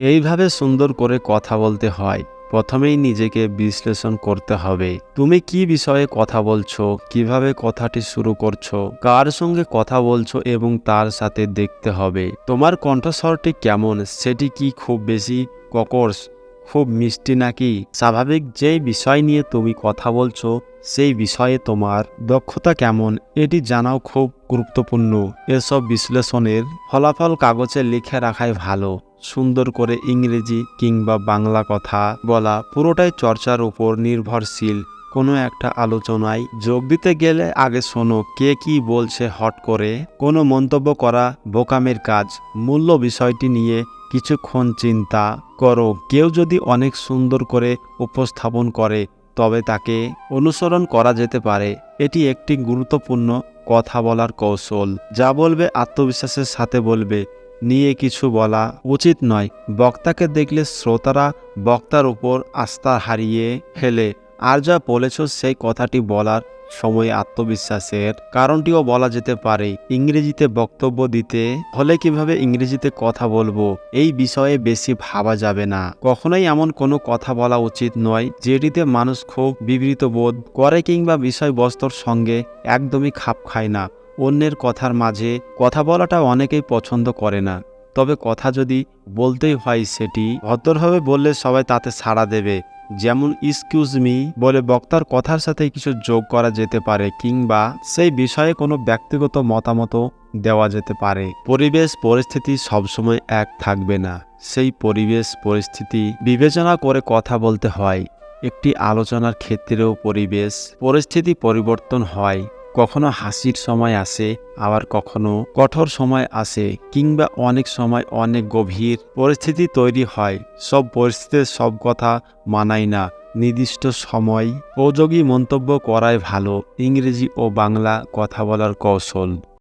এইভাবে সুন্দর করে কথা বলতে হয়। প্রথমেই নিজেকে বিশ্লেষণ করতে হবে। তুমি কি বিষয়ে কথা বলছো? কীভাবে কথাটি শুরু করছ? কার সঙ্গে কথা বলছো? এবং তার সাথে দেখতে হবে। তোমার কণ্ঠস্বরটি কেমন? সেটি কি খুব বেশি ককর্স? খুব মিষ্টি নাকি? স্বাভাবিক যেই বিষয় নিয়ে তুমি কথা বলছো, সেই বিষয়ে তোমার দক্ষতা কেমন? এটি জানাও খুব গুরুত্বপূর্ণ। এসব বিশ্লেষণের ফলাফল কাগজে লিখে রাখাই ভালো। সুন্দর করে ইংরেজি কিংবা বাংলা কথা বলা পুরোটাই চর্চার উপর নির্ভরশীল। কোনো একটা আলোচনায় যোগ দিতে গেলে আগে শোনো, কে কি বলছে হট করে। কোনো মন্তব্য করা বোকামের কাজ। মূল্য বিষয়টি নিয়ে কিছুক্ষণ চিন্তা করো, কেউ যদি অনেক সুন্দর করে উপস্থাপন করে, তবে তাকে অনুসরণ করা যেতে পারে। এটি একটি গুরুত্বপূর্ণ কথা বলার কৌশল। যা বলবে আত্মবিশ্বাসের সাথে বলবে। নিয়ে কিছু বলা উচিত নয়। বক্তাকে দেখলে শ্রোতারা বক্তার উপর আস্থা হারিয়ে ফেলে। আর যা বলেছ সেই কথাটি বলার সময় আত্মবিশ্বাসের কারণটিও বলা যেতে পারে। ইংরেজিতে বক্তব্য দিতে হলে কীভাবে ইংরেজিতে কথা বলব? এই বিষয়ে বেশি ভাবা যাবে না। কখনোই এমন কোনো কথা বলা উচিত নয় যেটিতে মানুষ খুব বিবৃত বোধ করে কিংবা বিষয়বস্তুর সঙ্গে একদমই খাপ খায় না। অন্যের কথার মাঝে কথা বলাটা অনেকেই পছন্দ করে না। তবে কথা যদি বলতেই হয় সেটি ভদ্রভাবে বললে সবাই তাতে সাড়া দেবে। যেমন ইস্কিউজ মি বলে বক্তার কথার সাথে কিছু যোগ করা যেতে পারে কিংবা সেই বিষয়ে কোনো ব্যক্তিগত মতামত দেওয়া যেতে পারে। পরিবেশ পরিস্থিতি সবসময় এক থাকবে না। সেই পরিবেশ পরিস্থিতি বিবেচনা করে কথা বলতে হয়। একটি আলোচনার ক্ষেত্রেও পরিবেশ পরিস্থিতি পরিবর্তন হয়। কখনো হাসির সময় আসে, আবার কখনো কঠোর সময় আসে, কিংবা অনেক সময় অনেক গভীর পরিস্থিতি তৈরি হয়। সব পরিস্থিতির সব কথা মানায় না। নির্দিষ্ট সময় উপযোগী মন্তব্য করাই ভালো। ইংরেজি ও বাংলা কথা বলার কৌশল।